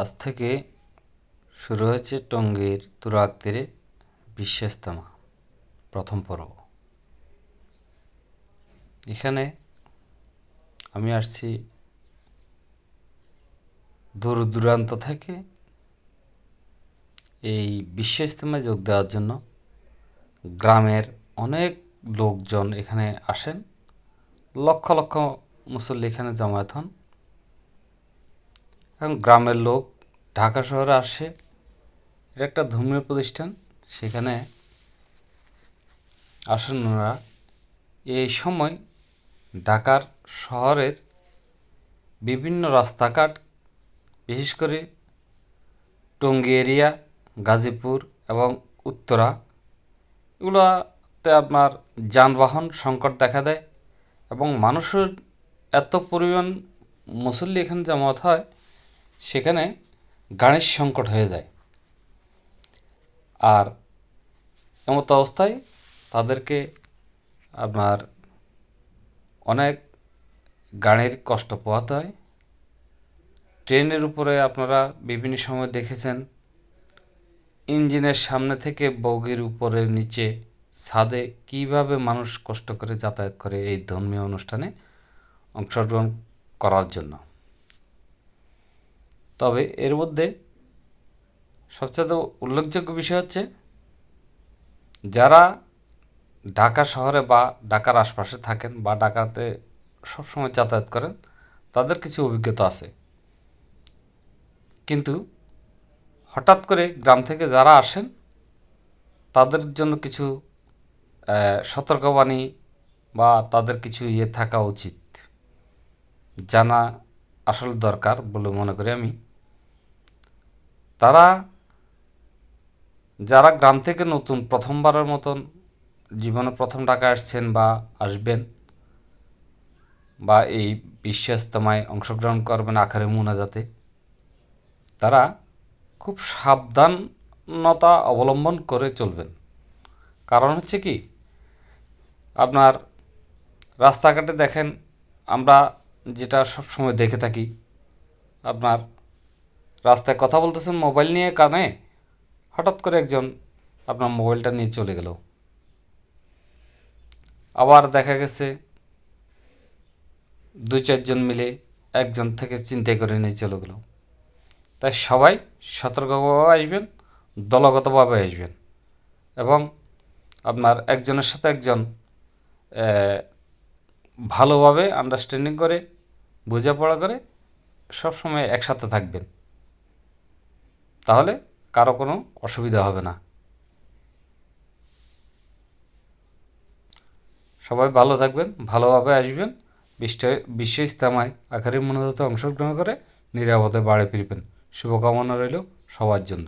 আজ থেকে শুরু হয়েছে টঙ্গীর তুরাগ তীরে প্রথম পর্ব। এখানে আমি আসছি দূর দূরান্ত থেকে এই বিশ্ব যোগ দেওয়ার জন্য গ্রামের অনেক লোকজন এখানে আসেন। লক্ষ লক্ষ মুসল্লি এখানে জমায়েত হন। এবং গ্রামের লোক ঢাকা শহরে আসে। এটা একটা ধর্মীয় প্রতিষ্ঠান। সেখানে আসন্নরা এই সময় ঢাকার শহরের বিভিন্ন রাস্তাঘাট, বিশেষ করে টঙ্গী এরিয়া, গাজীপুর এবং উত্তরা, এগুলোতে আপনার যানবাহন সংকট দেখা দেয় এবং মানুষের এত পরিমাণ মুসল্লি এখানে জামাত হয় সেখানে গাড়ির সংকট হয়ে যায়। আর এমত অবস্থায় তাদেরকে আপনার অনেক গাড়ির কষ্ট পোহাতে হয়। ট্রেনের উপরে আপনারা বিভিন্ন সময় দেখেছেন, ইঞ্জিনের সামনে থেকে বগির উপরে নিচে ছাদে কীভাবে মানুষ কষ্ট করে যাতায়াত করে এই ধর্মীয় অনুষ্ঠানে অংশগ্রহণ করার জন্য। তবে এর মধ্যে সবচেয়ে উল্লেখযোগ্য বিষয় হচ্ছে, যারা ঢাকা শহরে বা ঢাকার আশপাশে থাকেন বা ঢাকাতে সবসময় যাতায়াত করেন, তাদের কিছু অভিজ্ঞতা আছে। কিন্তু হঠাৎ করে গ্রাম থেকে যারা আসেন, তাদের জন্য কিছু সতর্কবাণী বা তাদের কিছু ইয়ে থাকা উচিত, জানা আসল দরকার বলে মনে করি আমি। তারা যারা গ্রাম থেকে নতুন প্রথমবারের মতন জীবনে প্রথম ঢাকা আসছেন বা আসবেন বা এই বিশ্ব ইস্তেমায় অংশগ্রহণ করবেন আখারে মুনাজাতে, তারা খুব সাবধানতা অবলম্বন করে চলবেন। কারণ হচ্ছে কি, আপনার রাস্তাঘাটে দেখেন, আমরা যেটা সব সময় দেখে থাকি, আপনার রাস্তায় কথা বলতেছেন মোবাইল নিয়ে কানে, হঠাৎ করে একজন আপনার মোবাইলটা নিয়ে চলে গেল। আবার দেখা গেছে দু চারজন মিলে একজন থেকে চিন্তাই করে নিয়ে চলে গেল। তাই সবাই সতর্কভাবে আসবেন, দলগতভাবে আসবেন এবং আপনার একজনের সাথে একজন ভালোভাবে আন্ডারস্ট্যান্ডিং করে, বোঝাপড়া করে সবসময় একসাথে থাকবেন। তাহলে কারও কোনো অসুবিধা হবে না। সবাই ভালো থাকবেন, ভালোভাবে আসবেন বিশ্ব ইস্তামায় আখারি মনোজাতে অংশগ্রহণ করে নিরাপদে বাড়ি ফিরবেন। শুভকামনা রইল সবার জন্য।